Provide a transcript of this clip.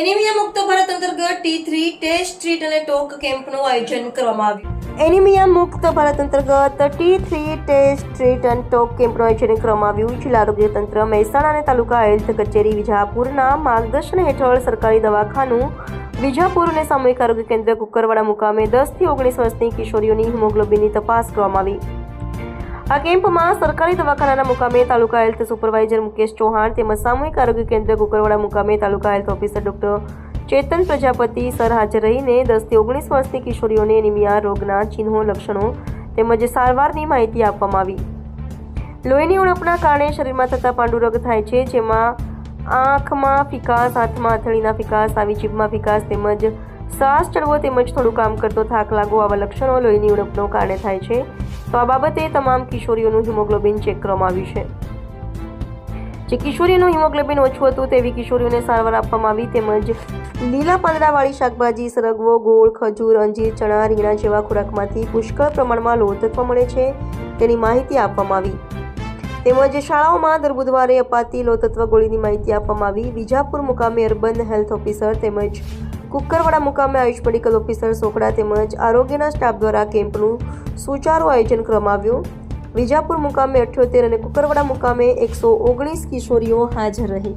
Anaemia મુક્ત ભારત અંતર્ગત T three test treat અને ટોક કેમ્પનું આયોજન કરવામાં આવ્યું. એનિમિયા મુક્ત ભારત અંતર્ગત ટી થ્રી ટેસ્ટ ટ્રીટ અને ટોક કેમ્પનું આયોજન કરવામાં આવ્યું. જિલ્લા આરોગ્ય તંત્ર, મહેસાણા અને તાલુકા હેલ્થ કચેરી વિજાપુરના માર્ગદર્શન હેઠળ સરકારી દવાખાનું વિજાપુર અને સામૂહિક આરોગ્ય કેન્દ્ર કુકરવાડા મુકામે દસથી ઓગણીસ વર્ષની કિશોરીઓની હિમોગ્લોબિનની તપાસ કરવામાં આવી. આ કેમ્પમાં સરકારી દવાખાનાના મુકામે તાલુકા હેલ્થ સુપરવાઇઝર મુકેશ ચૌહાણ તેમજ સામૂહિક આરોગ્ય કેન્દ્ર કુકરવાડા મુકામે taluka health officer doctor Chetan Prajapati sir હાજર રહીને દસથી ઓગણીસ વર્ષની કિશોરીઓને એનિમિયા રોગના ચિહ્નો, લક્ષણો તેમજ સારવારની માહિતી આપવામાં આવી. લોહીની ઉણપના કારણે શરીરમાં થતા પાંડુરોગ થાય છે, જેમાં આંખમાં ફિકાસ, હાથમાં આથળીના ફિકાસ આવી જીભમાં ફિકાસ તેમજ શ્વાસ ચડવો તેમજ થોડું કામ કરતો થાક લાગવો આવા લક્ષણો લોહીની ઉણપનો કારણે થાય છે. તો આ બાબતે તમામ કિશોરીઓનું હિમોગ્લોબિન ચેક કરવામાં આવ્યું છે. જે કિશોરીનું હિમોગ્લોબિન ઓછું હતું તેવી કિશોરીઓને સારવાર આપવામાં આવી તેમજ લીલા પાંદડાવાળી શાકભાજી, સરગવો, ગોળ, ખજૂર, અંજીર, ચણા, રીંગણા જેવા ખોરાકમાંથી પુષ્કળ પ્રમાણમાં લોહ તત્વ મળે છે તેની માહિતી આપવામાં આવી. તેમજ શાળાઓમાં દર બુધવારે અપાતી લોહ તત્વ ગોળીની માહિતી આપવામાં આવી. વિજાપુર મુકામે અર્બન હેલ્થ ઓફિસર તેમજ કુકરવાડા મુકામે આયુષ મેડિકલ ઓફિસર સોખડા તેમજ આરોગ્યના સ્ટાફ દ્વારા કેમ્પનું સુચારું આયોજન કરવામાં આવ્યું. વિજાપુર મુકામે અઠ્યોતેર અને કુકરવાડા મુકામે એકસો ઓગણીસ કિશોરીઓ હાજર રહી.